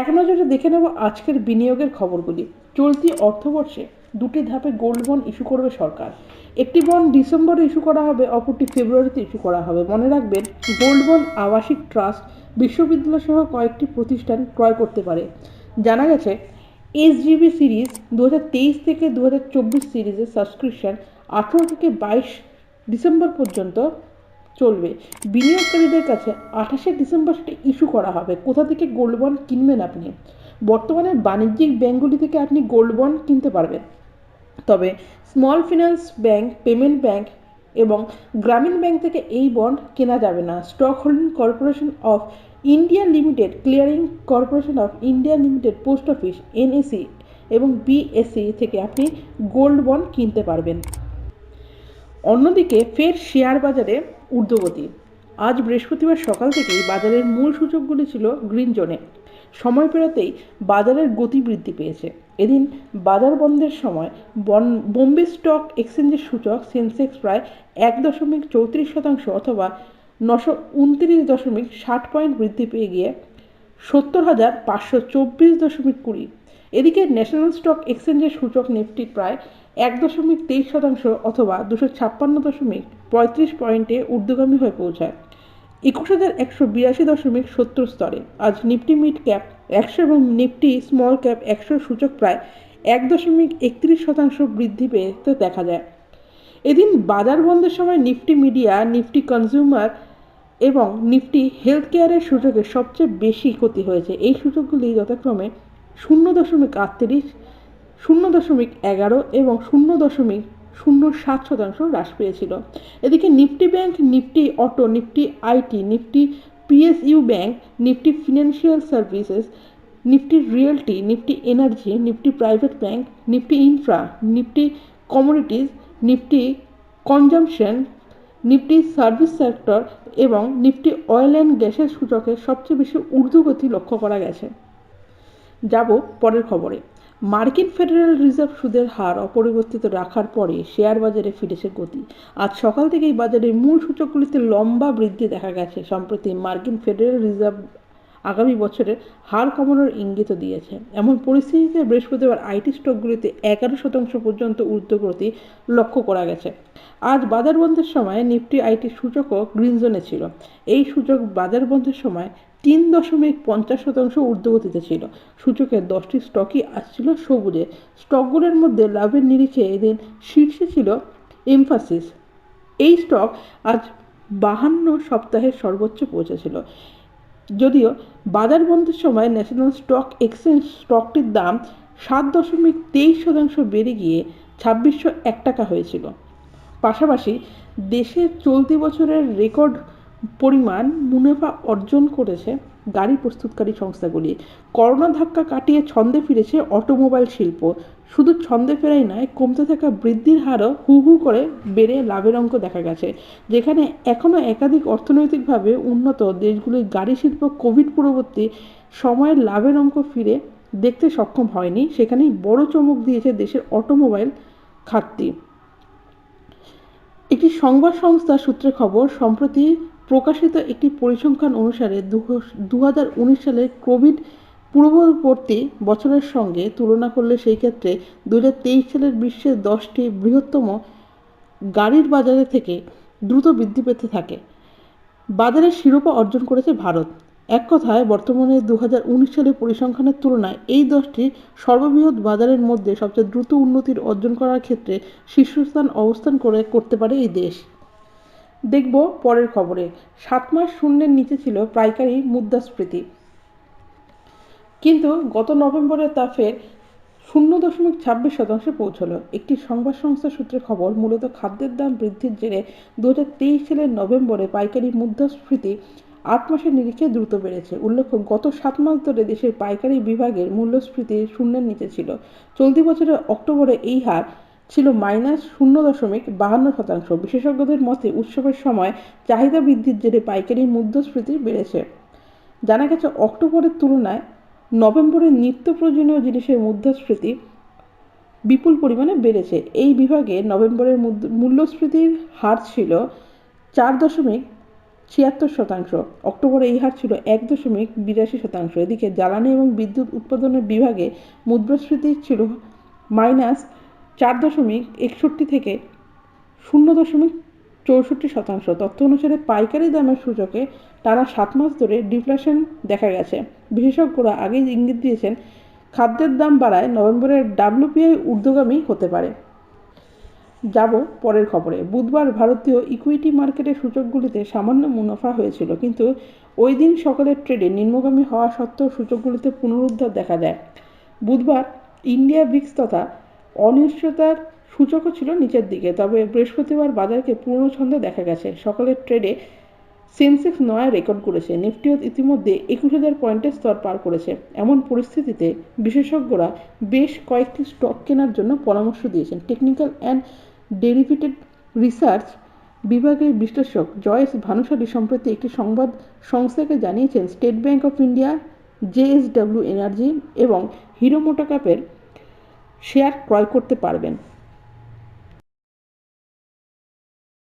এক নজরে দেখে নেব আজকের বিনিয়োগের খবরগুলি। চলতি অর্থবর্ষে দুটি ধাপে গোল্ড বন্ড ইস্যু করবে সরকার। একটি বন্ড ডিসেম্বরে ইস্যু করা হবে, অপরটি ফেব্রুয়ারিতে ইস্যু করা হবে। মনে রাখবেন, গোল্ড বন্ড আবাসিক ট্রাস্ট বিশ্ববিদ্যালয় সহ কয়েকটি প্রতিষ্ঠান ক্রয় করতে পারে। জানা গেছে, এসজিবি সিরিজ দু হাজার তেইশ থেকে দু হাজার চব্বিশ সিরিজের সাবস্ক্রিপশন আঠেরো থেকে বাইশ ডিসেম্বর পর্যন্ত চলবে। বিনিয়োগকারীদের কাছে আঠাশে ডিসেম্বর সেটা ইস্যু করা হবে। কোথা থেকে গোল্ড বন্ড কিনবেন আপনি? বর্তমানে বাণিজ্যিক ব্যাঙ্কগুলি থেকে আপনি গোল্ড বন্ড কিনতে পারবেন। তবে small finance bank payment bank এবং গ্রামীণ ব্যাংক থেকে এই বন্ড কেনা যাবে না। Stock holding corporation of India limited, clearing corporation of India limited, post office, NSE এবং বিএসসি থেকে আপনি গোল্ড বন্ড কিনতে পারবেন। অন্যদিকে ফের শেয়ার বাজারে ঊর্ধ্বগতি। আজ বৃহস্পতিবার সকাল থেকেই বাজারের মূল সূচকগুলি ছিল গ্রিন জোনে। সময় পেরোতেই বাজারের গতি বৃদ্ধি পেয়েছে। এদিন বাজার বন্ধের সময় বন বোম্বে স্টক এক্সচেঞ্জের সূচক সেন্সেক্স প্রায় এক দশমিক চৌত্রিশ শতাংশ অথবা নশো উনত্রিশ দশমিক ষাট পয়েন্ট বৃদ্ধি পেয়ে গিয়ে সত্তর হাজার পাঁচশো চব্বিশ দশমিক কুড়ি এদিকে ন্যাশনাল স্টক এক্সচেঞ্জের সূচক নিফটি প্রায় এক দশমিক তেইশ শতাংশ অথবা দুশো ছাপ্পান্ন দশমিক পঁয়ত্রিশ পয়েন্টে ঊর্ধ্বগামী হয়ে পৌঁছায়। একুশ হাজার একশো বিরাশি দশমিক সত্তর স্তরে। আজ নিফটি মিড ক্যাপ একশো এবং নিফটি স্মল ক্যাপ একশো সূচক প্রায় এক দশমিক একত্রিশ শতাংশ বৃদ্ধি পেতে দেখা যায়। এদিন বাজার বন্ধের সময় নিফটি মিডিয়া, নিফটি কনজিউমার এবং নিফটি হেলথ কেয়ারের সূচকে সবচেয়ে বেশি ক্ষতি হয়েছে। এই সূচকগুলি যথাক্রমে শূন্য দশমিক আটত্রিশ, শূন্য দশমিক এগারো এবং শূন্য দশমিক শূন্য সাত শতাংশ হ্রাস পেয়েছিল। এদিকে Nifty bank, Nifty auto, Nifty IT Nifty PSU bank, Nifty financial services, Nifty realty, Nifty energy, Nifty private bank, Nifty infra, Nifty commodities Nifty consumption, Nifty service sector এবং নিফটি অয়েল অ্যান্ড গ্যাসের সূচকে সবচেয়ে বেশি ঊর্ধ্বগতি লক্ষ্য করা গেছে। যাব পরের খবরে। মার্কিন ফেডারেল রিজার্ভ সুদের হার অপরিবর্তিত রাখার পরে শেয়ার বাজারে ফিরেছে গতি। আজ সকাল থেকেই বাজারের মূল সূচকগুলিতে লম্বা বৃদ্ধি দেখা গেছে, সম্প্রতি মার্কিন ফেডারেল রিজার্ভ আগামী বছরের হার কমানোর ইঙ্গিত দিয়েছে। এমন পরিস্থিতিতে বৃহস্পতিবার আইটি স্টকগুলিতে এগারো শতাংশ পর্যন্ত ঊর্ধ্বগতি লক্ষ্য করা গেছে। আজ বাজার বন্ধের সময় নিফটি আইটি সূচকও গ্রিন জোনে ছিল। এই সূচক বাজার বন্ধের সময় তিন দশমিক পঞ্চাশ শতাংশ ঊর্ধ্বগতিতে ছিল। সূচকের দশটি স্টকই আসছিল সবুজে। স্টকগুলোর মধ্যে লাভের নিরিখে এদিন শীর্ষে ছিল এমফাসিস। এই স্টক আজ বাহান্ন সপ্তাহের সর্বোচ্চ পৌঁছেছিল। যদিও বাজার বন্ধের সময় ন্যাশনাল স্টক এক্সচেঞ্জ স্টকটির দাম সাত দশমিক তেইশ শতাংশ বেড়ে গিয়ে ছাব্বিশশো এক টাকা হয়েছিল। পাশাপাশি দেশের চলতি বছরের রেকর্ড পরিমাণ মুনাফা অর্জন করেছে গাড়ি প্রস্তুতকারী সংস্থাগুলি। করোনা ধাক্কা কাটিয়ে ছন্দে ফিরেছে অটোমোবাইল শিল্প। শুধু ছন্দে ফেরাই নয়, কমতে থাকা বৃদ্ধির হারও হু হু করে বেড়ে লাভের অঙ্ক দেখা গেছে, যেখানে এখনও একাধিক অর্থনৈতিকভাবে উন্নত দেশগুলির গাড়ি শিল্প কোভিড পূর্ববর্তী সময়ের লাভের অঙ্ক ফিরে দেখতে সক্ষম হয়নি, সেখানেই বড় চমক দিয়েছে দেশের অটোমোবাইল খাতটি একটি সংবাদ সংস্থা সূত্রে খবর, সম্প্রতি প্রকাশিত একটি পরিসংখ্যান অনুসারে দু হাজার উনিশ সালের কোভিড পূর্ববর্তী বছরের সঙ্গে তুলনা করলে সেই ক্ষেত্রে দু হাজার তেইশ সালের বিশ্বের দশটি বৃহত্তম গাড়ির বাজারে থেকে দ্রুত বৃদ্ধি পেতে থাকে। বাজারের শিরোপা অর্জন করেছে ভারত। এক কথায়, বর্তমানে দু হাজার উনিশ সালের পরিসংখ্যানের তুলনায় এই দশটি সর্ববৃহৎ বাজারের মধ্যে সবচেয়ে দ্রুত উন্নতির অর্জন করার ক্ষেত্রে শীর্ষস্থান অবস্থান করে, করতে পারে এই দেশ। দেখব পরের খবরে। সাত মাস শূন্যের নিচে ছিল পাইকারি মুদ্রাস্ফীতি। কিন্তু গত নভেম্বরে তা ফের শূন্য দশমিক ছাব্বিশ শতাংশে পৌঁছলো। একটি সংবাদ সংস্থা সূত্রে খবর, মূলত খাদ্যের দাম বৃদ্ধির জেরে দু হাজার তেইশ সালের নভেম্বরে পাইকারি মুদ্রাস্ফীতি আট মাসের নিরিখে দ্রুত বেড়েছে। উল্লেখ্য, গত সাত মাস ধরে দেশের পাইকারি বিভাগের মূল্যস্ফীতি শূন্যের নিচে ছিল। চলতি বছরের অক্টোবরে এই হার ছিল মাইনাস শূন্য দশমিক বাহান্ন শতাংশ। বিশেষজ্ঞদের মতে, উৎসবের সময় চাহিদা বৃদ্ধির জেরে পাইকারি মুদ্রাস্ফীতি বেড়েছে। জানা গেছে, অক্টোবরের তুলনায় নভেম্বরে নিত্য প্রয়োজনীয় জিনিসের মুদ্রাস্ফীতি বিপুল পরিমাণে বেড়েছে। এই বিভাগে নভেম্বরের মূল্যস্ফীতির হার ছিল চার দশমিক ছিয়াত্তর শতাংশ। অক্টোবরে এই হার ছিল এক দশমিক বিরাশি শতাংশ। এদিকে জ্বালানি এবং বিদ্যুৎ উৎপাদনের বিভাগে মুদ্রাস্ফীতি ছিল মাইনাস চার দশমিক একষট্টি থেকে শূন্য দশমিক চৌষট্টি শতাংশ। তথ্য অনুসারে পাইকারি দামের সূচকে টানা সাত মাস ধরে ডিফ্লেশন দেখা গেছে। বিশেষজ্ঞরা আগেই ইঙ্গিত দিয়েছেন, খাদ্যের দাম বাড়ায় নভেম্বরের ডাব্লিউপিআই ঊর্ধ্বগামী হতে পারে। যাব পরের খবরে। বুধবার ভারতীয় ইকুইটি মার্কেটের সূচকগুলিতে সামান্য মুনাফা হয়েছিল, কিন্তু ওই দিন সকালের ট্রেডে নিম্নগামী হওয়া সত্ত্বেও সূচকগুলিতে পুনরুদ্ধার দেখা যায়। বুধবার ইন্ডিয়া ভিক্স তথা অনিশ্চয়তার সূচকও ছিল নিচের দিকে, তবে বৃহস্পতিবার বাজারকে পুরনো ছন্দে দেখা গেছে। সকালের ট্রেডে সেন্সেক্স নয়া রেকর্ড করেছে। নিফটিও ইতিমধ্যে একুশ হাজার পয়েন্টের স্তর পার করেছে। এমন পরিস্থিতিতে বিশেষজ্ঞরা বেশ কয়েকটি স্টক কেনার জন্য পরামর্শ দিয়েছেন। টেকনিক্যাল অ্যান্ড ডেরিভেটেড রিসার্চ বিভাগের বিশ্লেষক জয়েস ভানুশালী সম্প্রতি একটি সংবাদ সংস্থাকে জানিয়েছেন, State Bank of India JSW Energy এবং হিরো মোটোকাপের শেয়ার ক্রয় করতে পারবেন।